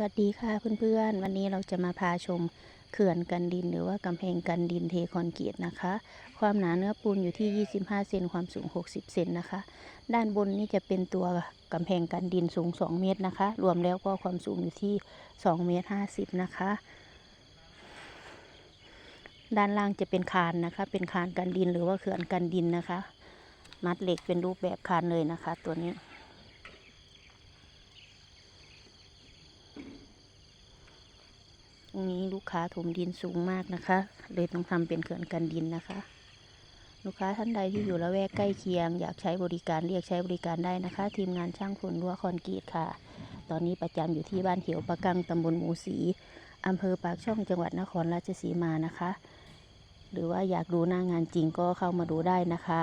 วัสดีค่ะเพื่อนๆ วันนี้เราจะมาพาชมเขื่อนกันดินหรือว่ากำแพงกันดินเทคอนกรีตนะคะ ความหนาเนื้อปูนอยู่ที่ 25 เซนความสูง 60 เซนนะคะ ด้านบนนี่จะเป็นตัวกำแพงกันดินสูง 2 เมตรนะคะ รวมแล้วก็ความสูงอยู่ที่ 2 เมตร 50 นะคะ ด้านล่างจะเป็นคานนะคะ เป็นคานกันดินหรือว่าเขื่อนกันดินนะคะ มัดเหล็กเป็นรูปแบบคานเลยนะคะ ตัวนี้ รงนี้ลูกค้าถมดินสูงมากนะคะ เลยต้องทำเป็นเขื่อนกันดินนะคะ ลูกค้าท่านใดที่อยู่ละแวกใกล้เคียง อยากใช้บริการเรียกใช้บริการได้นะคะ ทีมงานช่างฝุ่นรั้วคอนกรีตค่ะ ตอนนี้ประจำอยู่ที่บ้านเขียวปะกังตำบลหมูสีอำเภอปากช่องจังหวัดนครราชสีมานะคะ หรือว่าอยากดูหน้างานจริงก็เข้ามาดูได้นะคะ